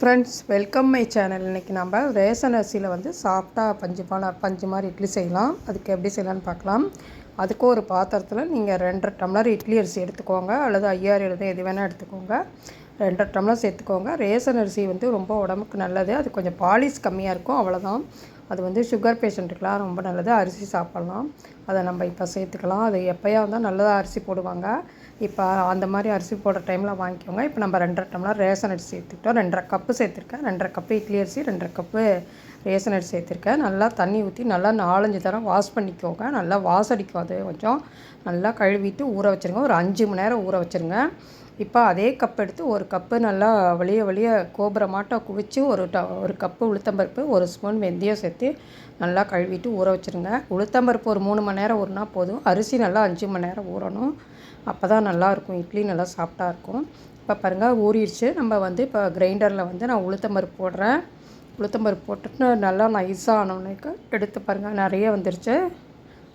Friends welcome my channel இன்றைக்கி நம்ம ration அரிசியில் வந்து சாஃப்டாக பஞ்சு பால பஞ்சு மாதிரி இட்லி செய்யலாம். அதுக்கு எப்படி செய்யலாம்னு பார்க்கலாம். அதுக்கு ஒரு பாத்திரத்தில் நீங்கள் ரெண்டரை டம்ளர் இட்லி அரிசி எடுத்துக்கோங்க. அல்லது ஐயாறு எழுது எது வேணால் எடுத்துக்கோங்க. ரெண்டரை டம்ளர் சேர்த்துக்கோங்க. ரேஷன் அரிசி வந்து ரொம்ப உடம்புக்கு நல்லது. அது கொஞ்சம் பாலிஷ் கம்மியாக இருக்கும். அவ்வளோதான் அது வந்து சுகர் பேஷண்ட்டுக்கெலாம் ரொம்ப நல்லது. அரிசி சாப்பிட்லாம். அதை நம்ம இப்போ சேர்த்துக்கலாம். அது எப்போயா இருந்தால் நல்லதாக அரிசி போடுவாங்க. இப்போ அந்த மாதிரி அரிசி போடுற டைமில் வாங்கிக்கோங்க. இப்போ நம்ம ரெண்டரை டம்ளர் ரேஷன் அரிசி சேர்த்துக்கிட்டோம். ரெண்டரை கப்பு சேர்த்துருக்கேன். ரெண்டரை கப்பு இட்லி அரிசி ரெண்டரை கப்பு ரேஷன் அரிசி சேர்த்துருக்கேன். நல்லா தண்ணி ஊற்றி நல்லா நாலஞ்சு தரம் வாஷ் பண்ணிக்கோங்க. நல்லா வாசடிக்கும் அது கொஞ்சம் நல்லா கழுவிட்டு ஊற வச்சுருங்க. ஒரு அஞ்சு மணி நேரம் ஊற வச்சுருங்க. இப்போ அதே கப் எடுத்து ஒரு கப்பு நல்லா வழிய வழிய கோபுரமாட்டம் குவிச்சு ஒரு ட ஒரு கப்பு உளுத்தம்பருப்பு ஒரு ஸ்பூன் வெந்தயம் சேர்த்து நல்லா கழுவிட்டு ஊற வச்சுருங்க. உளுத்தம்பருப்பு ஒரு மூணு மணி நேரம் ஊறினா போதும். அரிசி நல்லா அஞ்சு மணி நேரம் ஊறணும். அப்போ தான் நல்லாயிருக்கும் இட்லி நல்லா சாஃப்டாக இருக்கும். இப்போ பாருங்கள் ஊறிடுச்சு. நம்ம வந்து இப்போ கிரைண்டரில் வந்து நான் உளுத்தம்பருப்பு போடுறேன். உளுத்தம்பருப்பு போட்டுட்டு நல்லா நைஸாக ஆனோடனேக்கு எடுத்து பாருங்கள் நிறைய வந்துருச்சு.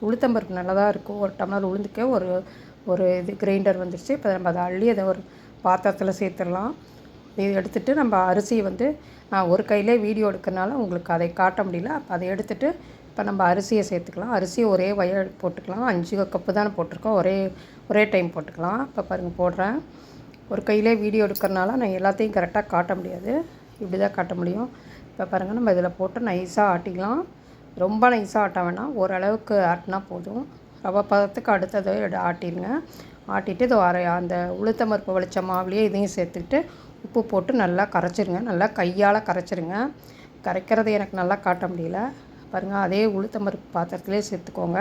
உளுத்தம்பருப்பு நல்லா தான் இருக்கும். ஒரு டம்ளர் உளுந்துக்கே ஒரு ஒரு இது கிரைண்டர் வந்துருச்சு. இப்போ நம்ம அதை அள்ளி அதை ஒரு பாத்திரத்தில் சேர்த்துடலாம். இது எடுத்துகிட்டு நம்ம அரிசியை வந்து நான் ஒரு கையிலே வீடியோ எடுக்கிறனால உங்களுக்கு அதை காட்ட முடியல. அப்போ அதை எடுத்துகிட்டு இப்போ நம்ம அரிசியை சேர்த்துக்கலாம். அரிசியை ஒரே வயல் போட்டுக்கலாம். அஞ்சு கப்பு தானே போட்டிருக்கோம். ஒரே ஒரே டைம் போட்டுக்கலாம். இப்போ பாருங்கள் போடுறேன். ஒரு கையிலே வீடியோ எடுக்கிறனால நான் எல்லாத்தையும் கரெக்டாக காட்ட முடியாது. இப்படி தான் காட்ட முடியும். இப்போ பாருங்கள் நம்ம இதில் போட்டு நைஸாக ஆட்டிக்கலாம். ரொம்ப நைஸாக ஆட்ட வேணாம். ஓரளவுக்கு ஆட்டினா போதும். ரவை பதத்துக்கு அடுத்ததை ஆட்டிடுங்க ஆட்டிட்டு இது அரை அந்த உளுத்த பருப்பு வலிச்ச மாவுலேயே இதையும் சேர்த்துக்கிட்டு உப்பு போட்டு நல்லா கரைச்சிருங்க. நல்லா கையால் கரைச்சிருங்க. கரைக்கிறது எனக்கு நல்லா காட்ட முடியல. பாருங்கள் அதே உளுத்தம்பருப்பு பாத்திரத்துலேயே சேர்த்துக்கோங்க.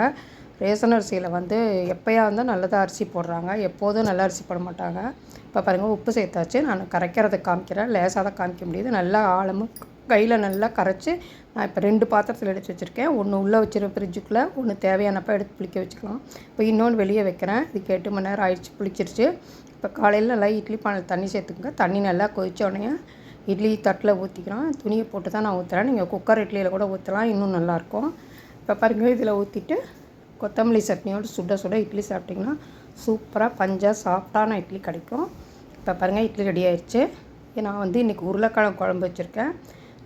ரேசன் அரிசியில் வந்து எப்போயா இருந்தால் நல்லதாக அரிசி போடுறாங்க. எப்போதும் நல்ல அரிசி போட மாட்டாங்க. இப்போ பாருங்கள் உப்பு சேர்த்தாச்சு. நான் கரைக்கிறத காமிக்கிறேன். லேசாக தான் காமிக்க முடியுது. நல்லா ஆழமும் கையில் நல்லா கரைச்சி நான் இப்போ ரெண்டு பாத்திரத்தில் எடுத்து வச்சுருக்கேன். ஒன்று உள்ளே வச்சிருவேன் ஃப்ரிட்ஜுக்குள்ளே ஒன்று தேவையானப்போ எடுத்து புளிக்க வச்சுக்கலாம். இப்போ இன்னொன்று வெளியே வைக்கிறேன். இதுக்கு எட்டு மணி நேரம் ஆயிடுச்சு புளிச்சிருச்சு. இப்போ காலையில் நல்லா இட்லி பானையில் தண்ணி சேர்த்துக்கோங்க. தண்ணி நல்லா கொதித்த உடனே இட்லி தட்டில் ஊற்றிக்கிறோம் துணியை போட்டு தான் நான் ஊற்றுறேன் நீங்கள் குக்கர் இட்லியில் கூட ஊற்றலாம் இன்னும் நல்லாயிருக்கும் இப்போ பாருங்கள் இதில் ஊற்றிட்டு கொத்தமல்லி சட்னியோடு சுட சுட இட்லி சாப்பிட்டிங்கன்னா சூப்பராக பஞ்சாக சாஃப்டான இட்லி கிடைக்கும். இப்போ பாருங்கள் இட்லி ரெடி ஆயிடுச்சு. நான் வந்து இன்றைக்கி உருளைக்கிழங்கு குழம்பு வச்சுருக்கேன்.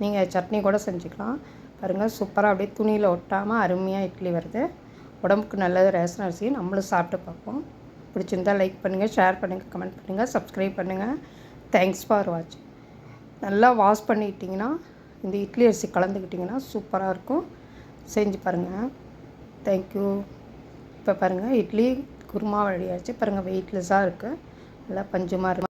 நீங்கள் சட்னி கூட செஞ்சுக்கலாம். பாருங்கள் சூப்பராக அப்படியே துணியில் ஒட்டாமல் அருமையாக இட்லி வருது. உடம்புக்கு நல்லது ரேஷன் அரிசி நம்மளும் சாப்பிட்டு பார்ப்போம். பிடிச்சிருந்தால் லைக் பண்ணுங்கள் ஷேர் பண்ணுங்கள் கமெண்ட் பண்ணுங்கள் சப்ஸ்கிரைப் பண்ணுங்கள் தேங்க்ஸ் ஃபார் வாட்சிங் நல்லா வாஷ் பண்ணிக்கிட்டிங்கன்னா இந்த இட்லி அரிசி கலந்துக்கிட்டிங்கன்னா சூப்பராக இருக்கும். செஞ்சு பாருங்கள் தேங்க்யூ இப்போ பாருங்கள் இட்லி குருமா வழியாச்சு. பாருங்கள் வெயிட்லெஸ்ஸாக இருக்குது நல்லா பஞ்சுமாக இருக்கும்